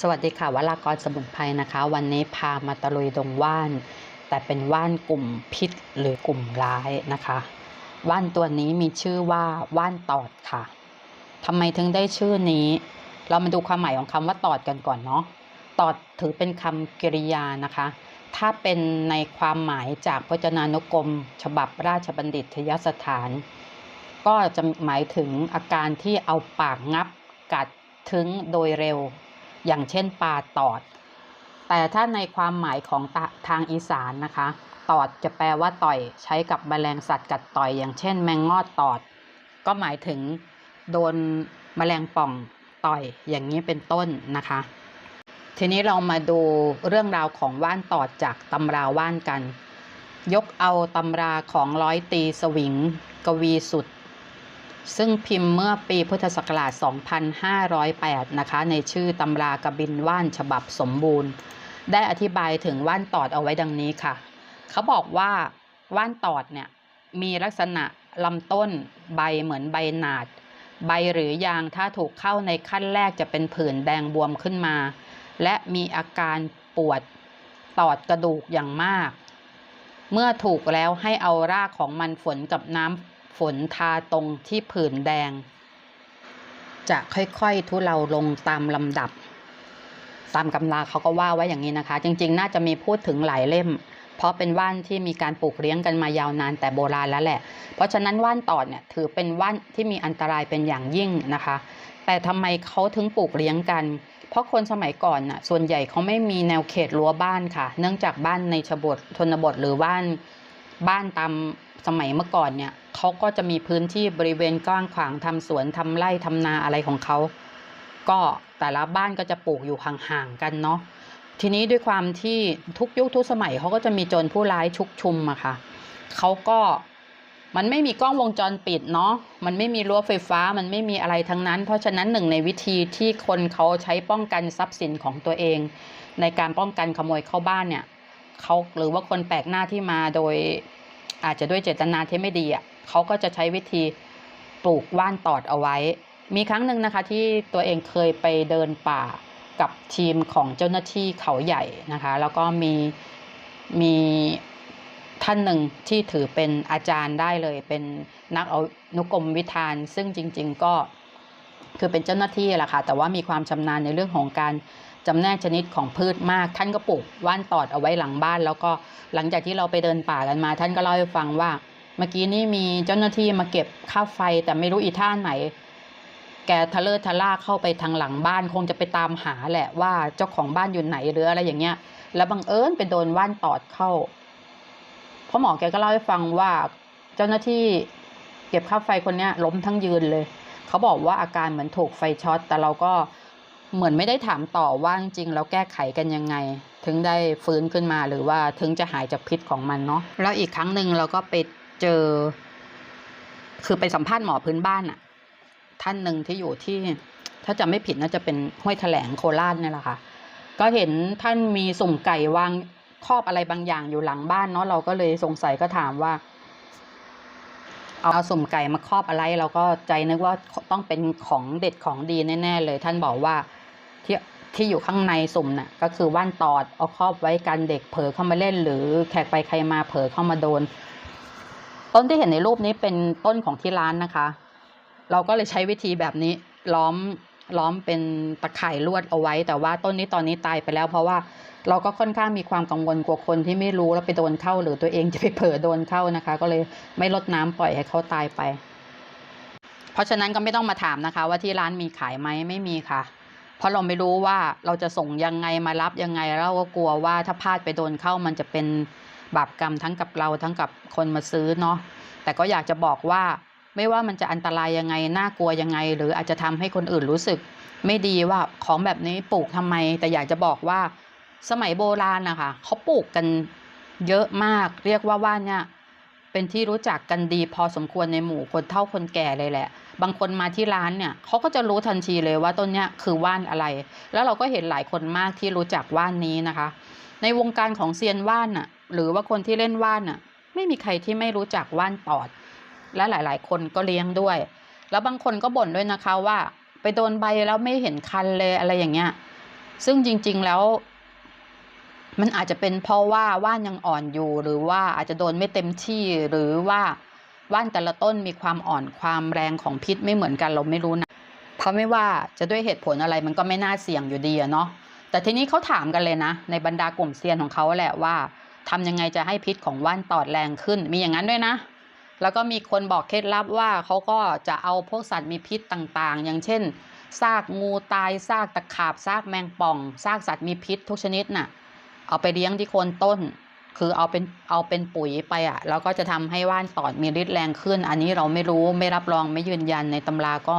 สวัสดีค่ะวรากรสมุนไพรนะคะ วันนี้พามาตะลุยดงว่าน แต่เป็นว่านกลุ่มพิษหรือกลุ่มร้ายนะคะ ว่านตัวนี้มีชื่อว่าว่านตอดค่ะทำไมถึงได้ชื่อนี้ เรามาดูความหมายของคำว่าตอดกันก่อนเนาะตอดถือเป็นคำกริยานะคะ ถ้าเป็นในความหมายจากพจนานุกรม ฉบับราชบัณฑิตยสถาน ก็จะหมายถึงอาการที่เอาปากงับกัดถึงโดยเร็ว อย่างเช่นปลาตอด แต่ถ้าในความหมายของทางอีสานนะคะ ตอดจะแปลว่าต่อย ใช้กับแมลงสัตว์กัดต่อย อย่างเช่น แมงงอดตอด ก็หมายถึงโดนแมลงป่องต่อย อย่างนี้เป็นต้นนะคะ ทีนี้เรามาดูเรื่องราวของว่านตอดจากตำราว่านกัน ยกเอาตำราของร้อยตีสวิง กวีสุด ซึ่งพิมพ์เมื่อปีพุทธศักราช 2508 นะคะ ในชื่อตำรากระบินว่านฉบับสมบูรณ์ ได้อธิบายถึงว่านตอดเอาไว้ดังนี้ค่ะ เขาบอกว่าว่านตอดเนี่ยมีลักษณะลำต้นใบเหมือนใบหนาด ใบหรือยางถ้าถูกเข้าในขั้นแรกจะเป็นผื่นแดงบวมขึ้นมา และมีอาการปวดตอดกระดูกอย่างมาก เมื่อถูกแล้วให้เอารากของมันฝนกับน้ำ ฝนทาตรงที่ผื่นแดง จะค่อยๆ ทุเลาลงตามลำดับ ตามกำราเขาก็ว่าไว้อย่างนี้นะคะ จริง ๆ น่าจะมีพูดถึงหลายเล่ม เพราะเป็นว่านที่มีการปลูกเลี้ยงกันมายาวนานแต่โบราณแล้วแหละ เพราะฉะนั้นว่านตอดเนี่ยถือเป็นว่านที่มีอันตรายเป็นอย่างยิ่งนะคะ แต่ทำไมเขาถึงปลูกเลี้ยงกันเพราะคนสมัยก่อนน่ะส่วนใหญ่เขาไม่มีแนวเขตรั้วบ้านค่ะ เนื่องจากบ้านในชบทชนบทหรือบ้านบ้านตาม สมัยเมื่อก่อนเนี่ยเขาก็จะมีพื้นที่บริเวณกว้างขวางทำสวนทำไร่ทำนาอะไรของเขา ก็แต่ละบ้านก็จะปลูกอยู่ห่างๆกันเนาะทีนี้ด้วยความที่ทุกยุคทุกสมัยเขาก็จะมีโจรผู้ร้ายชุกชุมอะค่ะเขาก็มันไม่มีกล้องวงจรปิดเนาะ มันไม่มีรั้วไฟฟ้า มันไม่มีอะไรทั้งนั้น เพราะฉะนั้นหนึ่งในวิธีที่คนเขาใช้ป้องกันทรัพย์สินของตัวเอง ในการป้องกันขโมยเข้าบ้านเนี่ยเขาหรือว่าคนแปลกหน้าที่มาโดย อาจจะด้วยเจตนาที่ไม่ดีอะเขาก็จะใช้วิธีปลูกว่านตอดเอาไว้ มีครั้งหนึ่งนะคะที่ตัวเองเคยไปเดินป่ากับทีมของเจ้าหน้าที่เขาใหญ่นะคะ แล้วก็มีมีท่านหนึ่งที่ถือเป็นอาจารย์ได้เลย เป็นนักอนุกรมวิธาน ซึ่งจริง ๆ ก็คือเป็นเจ้าหน้าที่แหละค่ะแต่ว่ามีความชำนาญในเรื่องของการ จำแนกชนิดของพืชมาก ท่านก็ปลูกว่านตอดเอาไว้หลังบ้าน แล้วก็หลังจากที่เราไปเดินป่ากันมา ท่านก็เล่าให้ฟังว่า เมื่อกี้นี่มีเจ้าหน้าที่มาเก็บค่าไฟแต่ไม่รู้อีท่าไหน แกทะเลอทะล่าเข้าไปทางหลังบ้าน คงจะไปตามหาแหละว่าเจ้าของบ้านอยู่ไหนหรืออะไรอย่างเงี้ย แล้วบังเอิญไปโดนว่านตอดเข้าเพราะหมอแกก็เล่าให้ฟังว่าเจ้าหน้าที่เก็บค่าไฟคนเนี้ยล้มทั้งยืนเลย เขาบอกว่าอาการเหมือนถูกไฟช็อตแต่เราก็ เหมือนไม่ได้ถามต่อว่าจริงแล้วแก้ไขกันยังไง ถึงได้ฟื้นขึ้นมาหรือว่าถึงจะหายจากพิษของมันเนาะแล้วอีกครั้งหนึ่งเราก็ไปเจอ คือไปสัมภาษณ์หมอพื้นบ้านอะท่านหนึ่งที่อยู่ที่ ถ้าจำไม่ผิดน่าจะเป็นห้วยแถลงโคราชนี่แหละค่ะ ก็เห็นท่านมีสุ่มไก่วางครอบอะไรบางอย่างอยู่หลังบ้านเนาะเราก็เลยสงสัยก็ถามว่าเอาสุ่มไก่มาครอบอะไร เราก็ใจนึกว่าต้องเป็นของเด็ดของดีแน่ ๆ เลย ท่านบอกว่า ที่ที่อยู่ข้างในสุ่มน่ะก็คือว่านตอดเอาครอบไว้กันเด็กเผลอเข้ามาเล่น หรือแขกไปใครมาเผลอเข้ามาโดน ต้นที่เห็นในรูปนี้เป็นต้นของที่ร้านนะคะ เราก็เลยใช้วิธีแบบนี้ล้อมล้อมเป็นตะข่ายลวดเอาไว้ แต่ว่าต้นนี้ตอนนี้ตายไปแล้ว เพราะว่าเราก็ค่อนข้างมีความกังวลกลัวคนที่ไม่รู้แล้วไปโดนเข้า หรือตัวเองจะไปเผลอโดนเข้านะคะ ก็เลยไม่ลดน้ำปล่อยให้เขาตายไป เพราะฉะนั้นก็ไม่ต้องมาถามนะคะ ว่าที่ร้านมีขายไหมไม่มีค่ะ ราะเราไม่รู้ว่าเราจะส่งยังไงมารับยังไงเราก็กลัวว่าถ้าพลาดไปโดนเข้ามันจะเป็นบาปกรรมทั้งกับเราทั้งกับคนมาซื้อเนาะแต่ก็อยากจะบอกว่าไม่ว่ามันจะอันตรายยังไงน่ากลัวยังไง หรืออาจจะทำให้คนอื่นรู้สึก ไม่ดีว่าของแบบนี้ปลูกทำไม แต่อยากจะบอกว่าสมัยโบราณนะคะเขาปลูกกันเยอะมาก เรียกว่าว่านเนี่ย เป็นที่รู้จักกันดีพอสมควรในหมู่คนเฒ่าคนแก่เลยแหละ บางคนมาที่ร้านเนี่ยเขาก็จะรู้ทันทีเลยว่าต้นเนี้ยคือว่านอะไร แล้วเราก็เห็นหลายคนมากที่รู้จักว่านนี้นะคะ ในวงการของเซียนว่านน่ะหรือว่าคนที่เล่นว่านน่ะไม่มีใครที่ไม่รู้จักว่านตอด และหลายๆ คนก็เลี้ยงด้วย แล้วบางคนก็บ่นด้วยนะคะว่า ไปโดนใบแล้วไม่เห็นคันเลยอะไรอย่างเงี้ยซึ่งจริงๆแล้ว มันอาจจะเป็นเพราะว่าว่านยังอ่อนอยู่ หรือว่าอาจจะโดนไม่เต็มที่หรือว่าว่านแต่ละต้นมีความอ่อนความแรงของพิษไม่เหมือนกันเราไม่รู้นะเพราะไม่ว่าจะด้วยเหตุผลอะไรมันก็ไม่น่าเสี่ยงอยู่ดีอะเนาะแต่ทีนี้เขาถามกันเลยนะ ในบรรดากลุ่มเซียนของเขาแหละว่าทำยังไงจะให้พิษของว่านตอดแรงขึ้น มีอย่างนั้นด้วยนะ แล้วก็มีคนบอกเคล็ดลับว่าเขาก็จะเอาพวกสัตว์มีพิษต่างๆ อย่างเช่นซากงูตายซากตะขาบซากแมงป่องซากสัตว์มีพิษทุกชนิดน่ะ เอาไปเลี้ยงที่โคนต้น คือเอาเป็นเอาเป็นปุ๋ยไปอะ่ะแล้วก็จะทำให้ว่านตอดมีฤทธิ์แรงขึ้น อันนี้เราไม่รู้ไม่รับรองไม่ยืนยันในตำราก็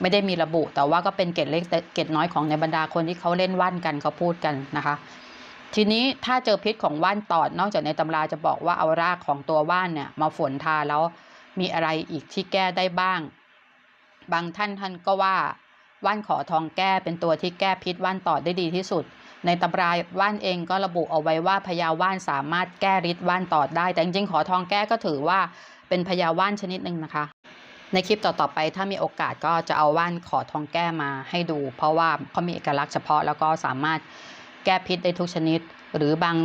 ไม่ได้มีระบุ แต่ว่าก็เป็นเกร็ดเล็กเกร็ดน้อยของในบรรดาคนที่เขาเล่นว่านกันเขาพูดกันนะคะ ทีนี้ถ้าเจอพิษของว่านตอดนอกจากในตำราจะบอกว่าเอารากของตัวว่านเนี่ยมาฝนทาแล้วมีอะไรอีกที่แก้ได้บ้าง บางท่านท่านก็ว่าว่านขอทองแก้เป็นตัวที่แก้พิษว่านตอดได้ดีที่สุด ในตำราว่านเองก็ระบุเอาไว้ว่าพญาว่านสามารถแก้ฤทธิ์ว่านตอดได้ แต่จริงๆขอทองแก้ก็ถือว่าเป็นพญาว่านชนิดหนึ่งนะคะ ในคลิปต่อๆไปถ้ามีโอกาสก็จะเอาว่านขอทองแก้มาให้ดู เพราะว่าเขามีเอกลักษณ์เฉพาะแล้วก็สามารถแก้พิษได้ทุกชนิด หรือบาง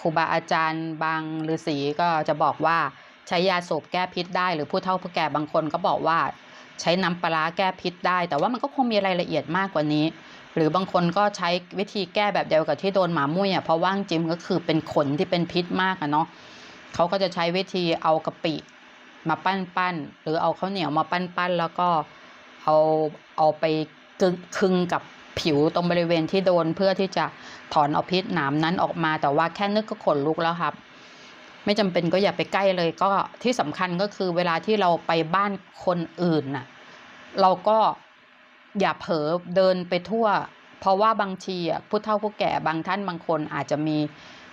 ครูบาอาจารย์ บางฤาษีก็จะบอกว่าใช้ยาสูบแก้พิษได้ หรือผู้เฒ่าผู้แก่บางคนก็บอกว่า ใช้น้ำปลาแก้พิษได้ แต่ว่ามันก็คงมีรายละเอียดมากกว่านี้ หรือบางคนก็ใช้วิธีแก้แบบเดียวกับที่โดนหมามุ้ยอะเพราะว่างจิมก็คือเป็นขนที่เป็นพิษมากอะเนาะเขาก็จะใช้วิธีเอากะปิมาปั้นปั้นหรือเอาข้าวเหนียวมาปั้นปั้นแล้วก็เอาเอาไปกึงคึงกับผิวตรงบริเวณที่โดนเพื่อที่จะถอนเอาพิษหนามนั้นออกมา แต่ว่าแค่นึกก็ขนลุกแล้วครับ ไม่จำเป็นก็อย่าไปใกล้เลย ก็ที่สำคัญก็คือเวลาที่เราไปบ้านคนอื่นน่ะ เราก็ อย่าเผลอเดินไปทั่ว เพราะว่าบางทีอะผู้เฒ่าผู้แก่บางท่านบางคนอาจจะมี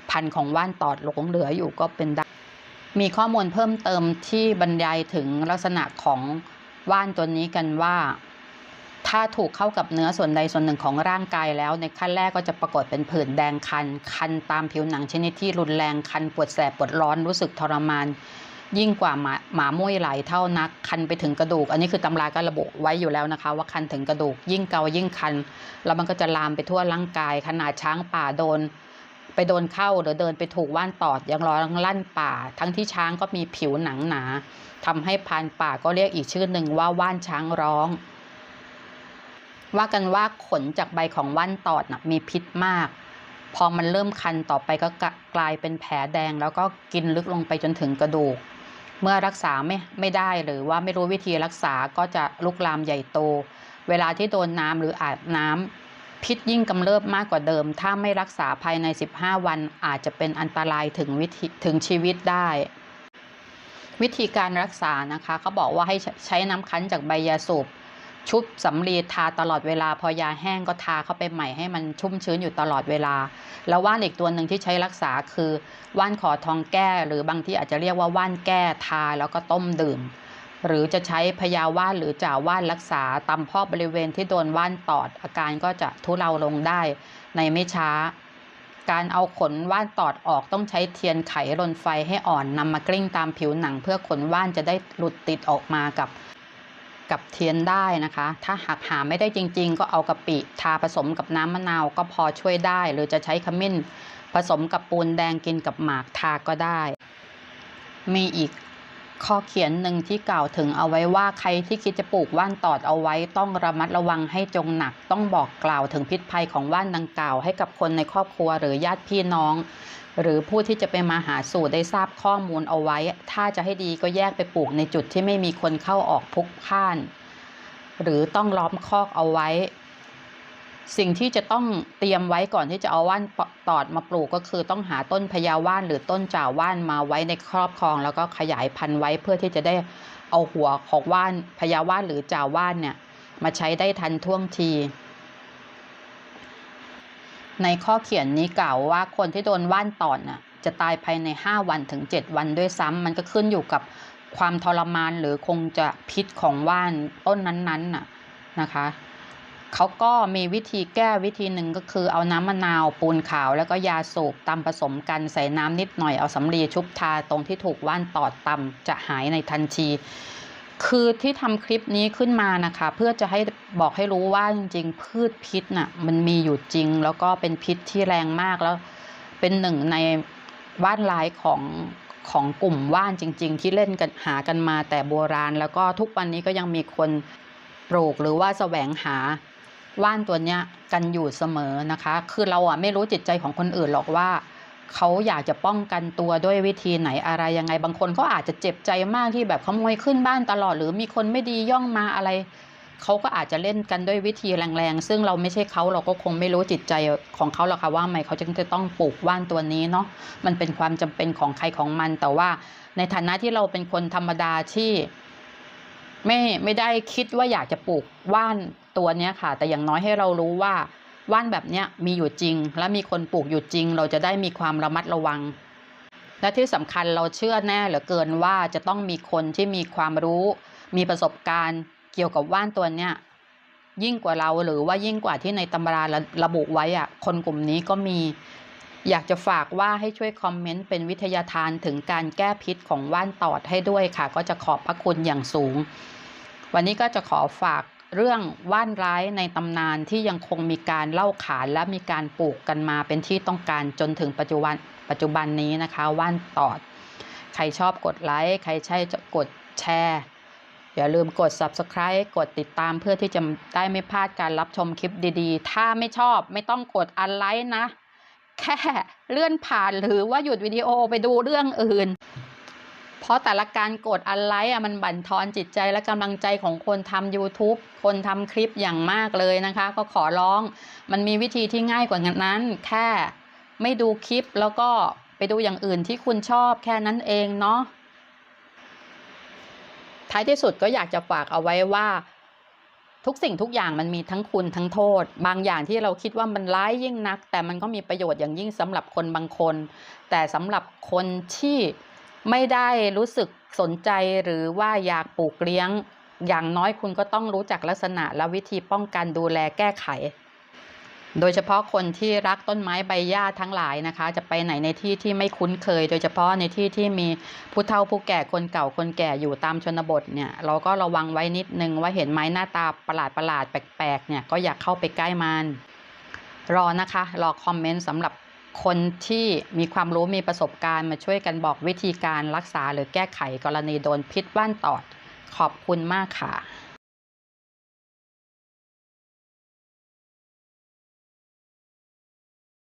พันธุ์ของว่านตอดหลงเหลืออยู่ก็เป็นได้มีข้อมูลเพิ่มเติมที่บรรยายถึงลักษณะของว่านตัวนี้กันว่า ถ้าถูกเข้ากับเนื้อส่วนใดส่วนหนึ่งของร่างกายแล้ว ในขั้นแรกก็จะปรากฏเป็นผื่นแดงคัน คันตามผิวหนังชนิดที่รุนแรงคันปวดแสบปวดร้อนรู้สึกทรมาน ยิ่งกว่าหมาหมามุ้ยหลายเท่านัก คันไปถึงกระดูก อันนี้คือตำราก็ระบุไว้อยู่แล้วนะคะ ว่าคันถึงกระดูก ยิ่งเกายิ่งคัน แล้วมันก็จะลามไปทั่วร่างกาย ขนาดช้างป่าโดน ไปโดนเข้าหรือเดินไปถูกว่านตอดยังร้องลั่นป่า ทั้งที่ช้างก็มีผิวหนังหนาทำให้พานป่าก็เรียกอีกชื่อหนึ่งว่าว่านช้างร้อง ว่ากันว่าขนจากใบของว่านตอดนะมีพิษมากพอมันเริ่มคันต่อไปก็กลายเป็นแผลแดงแล้วก็กินลึกลงไปจนถึงกระดูก เมื่อรักษาไม่ไม่ได้หรือว่าไม่รู้วิธีรักษาก็จะลุกลามใหญ่โต เวลาที่โดนน้ำหรืออาบน้ำพิษยิ่งกำเริบมากกว่าเดิม ถ้าไม่รักษาภายใน 15 วันอาจจะเป็นอันตรายถึงวิธีถึงชีวิตได้ วิธีการรักษานะคะเขาบอกว่าให้ใช้น้ำคั้นจากใบยาสูบ ชุบสำลีทาตลอดเวลา พอยาแห้งก็ทาเข้าไปใหม่ให้มันชุ่มชื้นอยู่ตลอดเวลา แล้วว่านอีกตัวหนึ่งที่ใช้รักษาคือว่านขอทองแก้ หรือบางที่อาจจะเรียกว่าว่านแก้ทาแล้วก็ต้มดื่ม หรือจะใช้พยาว่านหรือจ่าว่านรักษาตามพ่อบริเวณที่โดนว่านตอด อาการก็จะทุเลาลงได้ในไม่ช้า การเอาขนว่านตอดออกต้องใช้เทียนไขรนไฟให้อ่อนนำมากลิ้งตามผิวหนัง เพื่อขนว่านจะได้หลุดติดออกมากับ กับเทียนได้นะคะ ถ้าหากหาไม่ได้จริง ๆ ก็เอากะปิทาผสมกับน้ำมะนาวก็พอช่วยได้ หรือจะใช้ขมิ้น ผสมกับปูนแดงกินกับหมากทาก็ได้ มีอีกข้อเขียนหนึ่งที่กล่าวถึงเอาไว้ว่าใครที่คิดจะปลูกว่านตอดเอาไว้ ต้องระมัดระวังให้จงหนัก ต้องบอกกล่าวถึงพิษภัยของว่านดังกล่าวให้กับคนในครอบครัวหรือญาติพี่น้อง หรือผู้ที่จะไปมาหาสู่ได้ทราบข้อมูลเอาไว้ ถ้าจะให้ดีก็แยกไปปลูกในจุดที่ไม่มีคนเข้าออกพุกพ่าน หรือต้องล้อมคอกเอาไว้ สิ่งที่จะต้องเตรียมไว้ก่อนที่จะเอาว่านตอดมาปลูกก็คือต้องหาต้นพญาว่านหรือต้นจ่าว่านมาไว้ในครอบครอง แล้วก็ขยายพันธุ์ไว้เพื่อที่จะได้เอาหัวของว่านพญาว่านหรือจ่าว่านเนี่ยมาใช้ได้ทันท่วงที ในข้อเขียนนี้กล่าวว่าคนที่โดนว่านตอดน่ะจะตายภายใน 5 วันถึง 7 วันด้วยซ้ำมันก็ขึ้นอยู่กับความทรมานหรือคงจะพิษของว่านต้นนั้นๆน่ะนะคะเขาก็มีวิธีแก้วิธีหนึ่งก็คือเอาน้ำมะนาวปูนขาว แล้วก็ยาสูบตำผสมกันใส่น้ำนิดหน่อยเอาสำลีชุบทาตรงที่ถูกว่านตอดตำจะหายในทันที คือที่ทำคลิปนี้ขึ้นมานะคะ เพื่อจะให้บอกให้รู้ว่าจริง ๆ พืชพิษน่ะมันมีอยู่จริง แล้วก็เป็นพิษที่แรงมากแล้ว เป็นหนึ่งในว่านลายของของกลุ่มว่านจริง ๆ ที่เล่นกันหากันมาแต่โบราณ แล้วก็ทุกวันนี้ก็ยังมีคนปลูกหรือว่าแสวงหาว่านตัวเนี้ยกันอยู่เสมอนะคะ คือเราอะไม่รู้จิตใจของคนอื่นหรอกว่า เขาอยากจะป้องกันตัวด้วยวิธีไหนอะไรยังไง บางคนก็อาจจะเจ็บใจมากที่แบบขโมยขึ้นบ้านตลอด หรือมีคนไม่ดีย่องมาอะไรเขาก็อาจจะเล่นกันด้วยวิธีแรงๆ ซึ่งเราไม่ใช่เขาเราก็คงไม่รู้จิตใจของเขาหรอกค่ะว่าทำไมเขาจึงจะต้องปลูกว่านตัวนี้เนาะมันเป็นความจำเป็นของใครของมัน แต่ว่าในฐานะที่เราเป็นคนธรรมดาที่ ไม่ไม่ได้คิดว่าอยากจะปลูกว่านตัวนี้ค่ะ แต่อย่างน้อยให้เรารู้ว่า ว่านแบบเนี้ยมีอยู่จริง และมีคนปลูกอยู่จริง เราจะได้มีความระมัดระวัง และที่สำคัญเราเชื่อแน่เหลือเกินว่าจะต้องมีคนที่มีความรู้ มีประสบการณ์เกี่ยวกับว่านตัวเนี้ยยิ่งกว่าเราหรือว่ายิ่งกว่าที่ในตำราระระบุไว้อะคนกลุ่มนี้ก็มี อยากจะฝากว่าให้ช่วยคอมเมนต์เป็นวิทยาทานถึงการแก้พิษของว่านตอดให้ด้วยค่ะ ก็จะขอบพระคุณอย่างสูง วันนี้ก็จะขอฝาก เรื่องว่านร้ายในตำนานที่ยังคงมีการเล่าขานและมีการปลูกกันมาเป็นที่ต้องการจนถึงปัจจุบันปัจจุบันนี้นะคะว่านตอด ใครชอบกดไลค์ใครใช่กดแชร์อย่าลืมกด subscribe กดติดตามเพื่อที่จะได้ไม่พลาดการรับชมคลิปดีๆ ถ้าไม่ชอบไม่ต้องกดอันไลค์นะ แค่เลื่อนผ่านหรือว่าหยุดวิดีโอไปดูเรื่องอื่น เพราะแต่ละการกดอันไลค์อะมันบั่นทอนจิตใจและกำลังใจของคนทำ YouTube คนทำคลิปอย่างมากเลยนะคะ ก็ขอร้อง มันมีวิธีที่ง่ายกว่านั้น แค่ไม่ดูคลิปแล้วก็ไปดูอย่างอื่นที่คุณชอบแค่นั้นเองเนาะท้ายที่สุดก็อยากจะฝากเอาไว้ว่าทุกสิ่งทุกอย่างมันมีทั้งคุณทั้งโทษ บางอย่างที่เราคิดว่ามันร้ายยิ่งนัก แต่มันก็มีประโยชน์อย่างยิ่งสำหรับคนบางคน แต่สำหรับคนที่ ไม่ได้รู้สึกสนใจหรือว่าอยากปลูกเลี้ยง อย่างน้อยคุณก็ต้องรู้จักลักษณะและวิธีป้องกันดูแลแก้ไข โดยเฉพาะคนที่รักต้นไม้ใบหญ้าทั้งหลายนะคะ จะไปไหนในที่ที่ไม่คุ้นเคย โดยเฉพาะในที่ที่มีผู้เฒ่าผู้แก่คนเก่าคนแก่อยู่ตามชนบทเนี่ยเราก็ระวังไว้นิดนึงว่าเห็นไม้หน้าตาประหลาดประหลาดแปลกๆเนี่ยก็อยากเข้าไปใกล้มันรอนะคะ รอคอมเมนต์สำหรับ คนที่มีความรู้มีประสบการณ์มาช่วยกันบอกวิธีการรักษาหรือแก้ไขกรณีโดนพิษว่านตอด ขอบคุณมากค่ะ